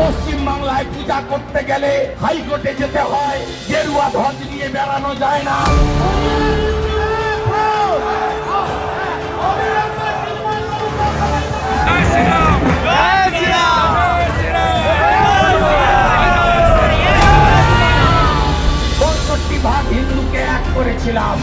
পশ্চিম বাংলায় পূজা করতে গেলে হাইকোর্টে যেতে হয়। গেরুয়া ধ্বজ নিয়ে বেড়ানো যায় না। ভাগ হিন্দুকে এক করেছিলাম।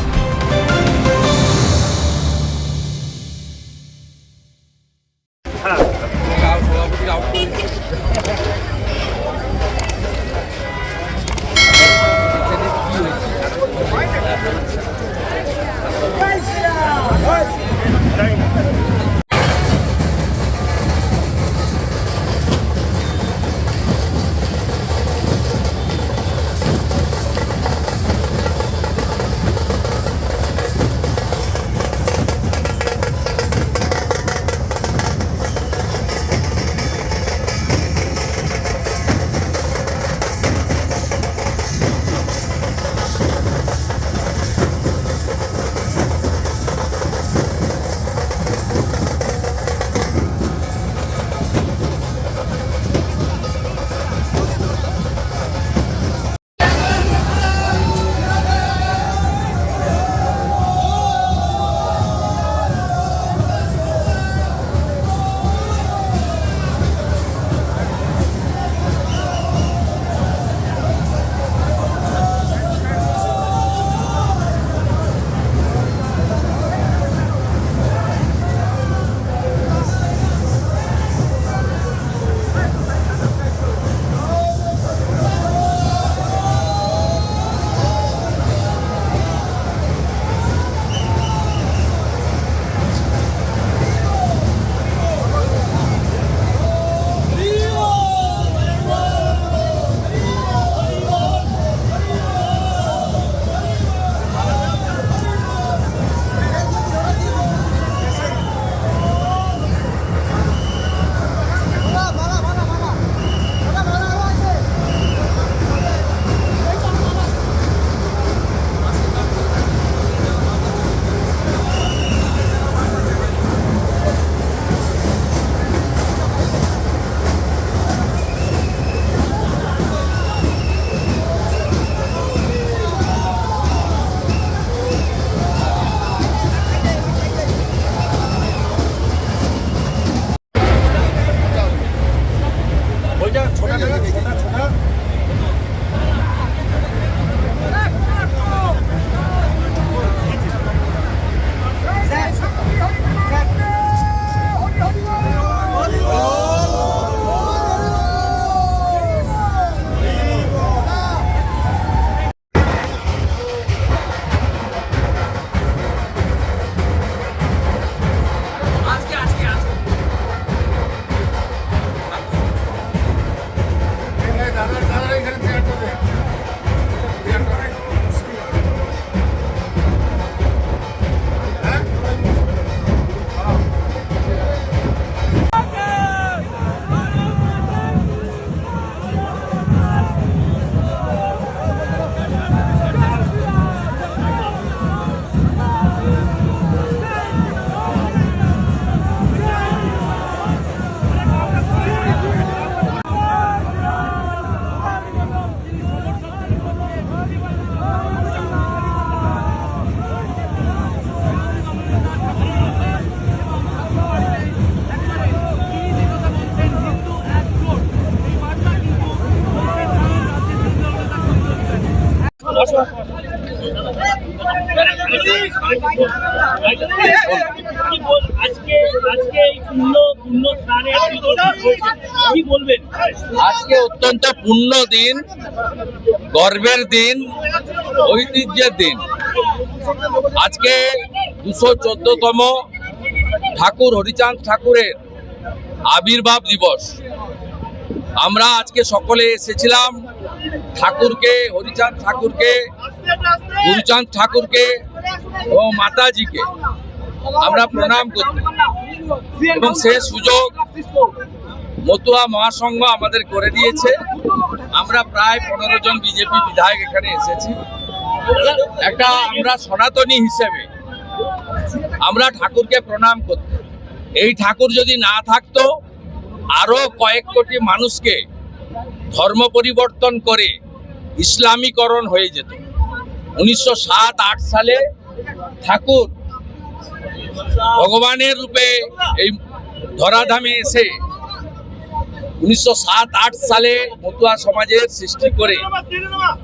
কি বল- আজকে অত্যন্ত পূর্ণ দিন, গর্বের দিন, ঐতিহ্যের দিন। আজকে দুশো চোদ্দতম ঠাকুর, হরিচাঁদ ঠাকুরের আবির্ভাব দিবস। আমরা আজকে সকলে এসেছিলাম ঠাকুরকে, হরিচাঁদ ঠাকুরকে, গুরুচাঁদ ঠাকুরকে ও মাতাজিকে আমরা প্রণাম করতে। এবং সে সুযোগ মতুয়া মহাসংঘ আমাদের করে দিয়েছে। আমরা প্রায় পনেরো জন বিজেপি বিধায়ক এখানে এসেছি। একটা আমরা সনাতনী হিসেবে আমরা ঠাকুরকে প্রণাম করতে। এই ঠাকুর যদি না থাকতো, আরও কয়েক কোটি মানুষকে ধর্ম পরিবর্তন করে ইসলামীকরণ হয়ে যেত। উনিশশো সাত, আট সালে ঠাকুর ভগবানের রূপে এই ধরাধামে এসে উনিশশো সাত, আট সালে মতুয়া সমাজের সৃষ্টি করে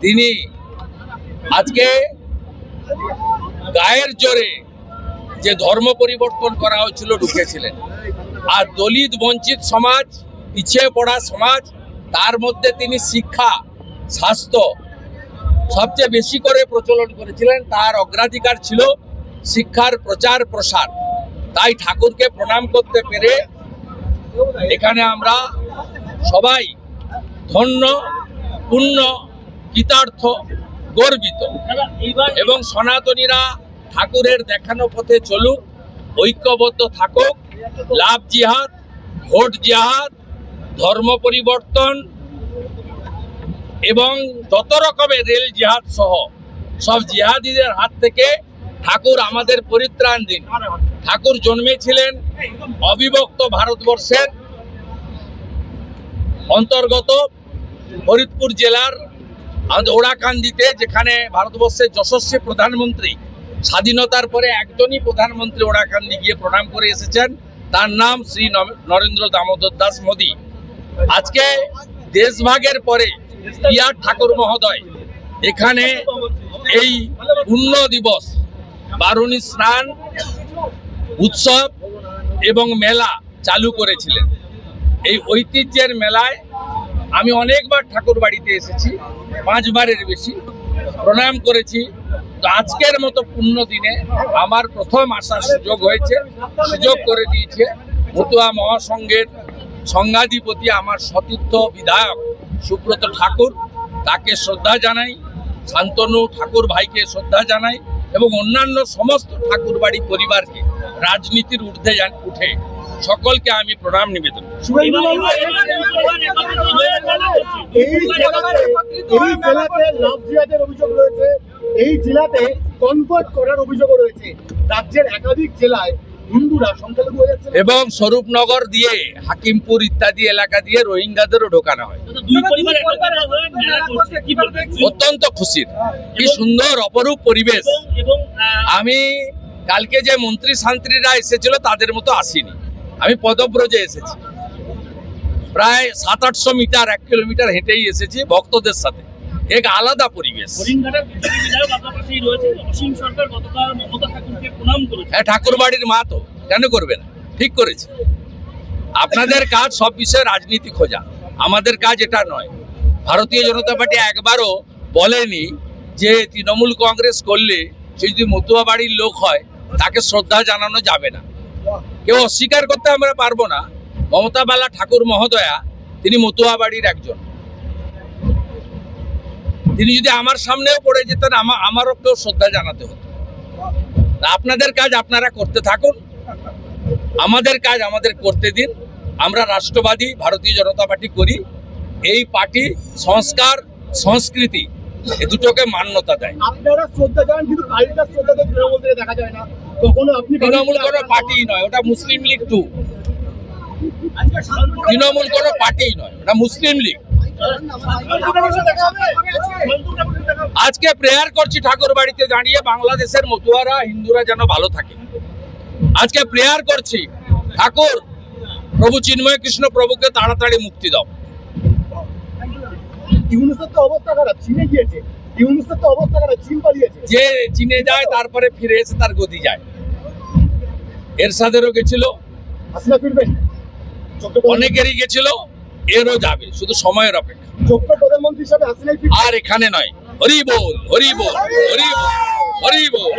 তিনি আজকে গায়ের জোরে যে ধর্ম পরিবর্তন করা হয়েছিল ঢুকেছিলেন। আর দলিত বঞ্চিত সমাজ, পিছিয়ে পড়া সমাজ, তার মধ্যে তিনি শিক্ষা স্বাস্থ্য সবচেয়ে বেশি করে প্রচলন করেছিলেন, তার অগ্রাধিকার ছিল শিক্ষার প্রচার প্রসার। তাই ঠাকুরকে প্রণাম করতে পেরে এখানে আমরা সবাই ধন্য, পুণ্য, কৃতার্থ, গর্বিত। এবং সনাতনীরা ঠাকুরের দেখানো পথে চলুক, ঐক্যবদ্ধ থাকুক, লাভ জিহাদ, ভোট জিহাদ, ধর্ম পরিবর্তন এবং যত রকমের রেল জিহাদ সহ সব জিহাদিদের হাত থেকে ঠাকুর আমাদের পরিত্রাণ দিন। ঠাকুর জন্মেছিলেন অবিভক্ত ভারতবর্ষের অন্তর্গত ফরিদপুর জেলার ওড়াকান্দিতে, যেখানে ভারতবর্ষের যশস্বী প্রধানমন্ত্রী স্বাধীনতার পরে একজনই প্রধানমন্ত্রী ওড়াকান্দি গিয়ে প্রণাম করে এসেছেন। তার নাম শ্রী নরেন্দ্র দামোদর দাস মোদী। আজকে দেশভাগের পরে বিআর ঠাকুর মহোদয়, এখানে এই পুণ্য দিবস, বারুণী স্নান, উৎসব এবং মেলা চালু করেছিলেন। এই ঐতিহ্যের মেলায় আমি অনেকবার ঠাকুর বাড়িতে এসেছি, পাঁচবারের বেশি প্রণাম করেছি। তো আজকের মতো পূর্ণ দিনে আমার প্রথম আসার সুযোগ হয়েছে, সুযোগ করে দিয়েছে মতুয়া মহাসংঘের সংঘাধিপতি আমার সতীর্থ বিধায়ক সুব্রত ঠাকুর তাকে শ্রদ্ধা জানাই, শান্তনু ঠাকুর ভাইকে শ্রদ্ধা জানাই এবং অন্যান্য সমস্ত ঠাকুর বাড়ি পরিবারকে রাজনীতির ঊর্ধ্বে উঠে সকলকে আমি প্রণাম নিবেদন এই জেলাতে কনভার্ট করার অভিযোগ রয়েছে। রাজ্যের একাধিক জেলায় হিন্দুরা সংখ্যালঘু হয়ে যাচ্ছে এবং স্বরূপনগর দিয়ে হাকিমপুর ইত্যাদি এলাকা দিয়ে রোহিঙ্গাদেরও ঢোকানো হয়। অত্যন্ত খুশির। কি সুন্দর অপরূপ পরিবেশ। আমি কালকে যে মন্ত্রী শান্ত্রীরা এসেছিল তাদের মতো আসিনি। আমি পদব্রজে এসেছি। প্রায় সাত আটশো মিটার এক কিলোমিটার হেঁটেই এসেছি ভক্তদের সাথে। এক আলাদা পরিবেশ। করেছে। হ্যাঁ ঠাকুর বাড়ির মা তো কেন করবে না? ঠিক করেছে। আপনাদের কাজ সব বিষয়ে রাজনীতি খোঁজা। আমাদের কাজ এটা নয়। ভারতীয় জনতা পার্টি একবারও বলেনি যে তৃণমূল কংগ্রেস করলে সে যদি মতুয়া বাড়ির লোক হয় তাকে শ্রদ্ধা জানানো যাবে না। কেউ অস্বীকার করতে আমরা পারব না। মমতা বালা ঠাকুর মহোদয়া তিনি মতুয়া বাড়ির একজন। তিনি যদি আমার সামনেও পড়ে যেতেন আমা আমারও কেউ শ্রদ্ধা জানাতে হতো। আপনাদের কাজ আপনারা করতে থাকুন। আমাদের কাজ আমাদের করতে দিন। আমরা রাষ্ট্রবাদী ভারতীয় জনতা পার্টি করি। এই পার্টি সংস্কার সংস্কৃতি এ দুটোকে মান্যতা দেয়। আপনারা শ্রদ্ধা জানান কিন্তু পাল্টা শ্রদ্ধা তৃণমূল থেকে দেখা যায় না। কখনো আপনি তৃণমূল কোনো পার্টি নয় ওটা মুসলিম লীগ টু তৃণমূল কোনো পার্টি নয় ওটা মুসলিম লীগ। আজকে প্রেয়ার করছি ঠাকুর বাড়িতে দাঁড়িয়ে বাংলাদেশের মতুয়ারা হিন্দুরা যেন ভালো থাকে। আজকে প্রেয়ার করছি। ঠাকুর প্রভু চিন্ময় কৃষ্ণ প্রভুকে তাড়াতাড়ি মুক্তি দাও। যে চীনে যায় তারপরে ফিরে এসে তার গতি যায়। গেছিল। হাসিনা ফিরবেন। চোদ্দ অনেকেরই গেছিল। এরও যাবে শুধু সময়ের অপেক্ষা। হিসাবে আর এখানে নয় হরি বল হরি বল হরি বল হরি বল।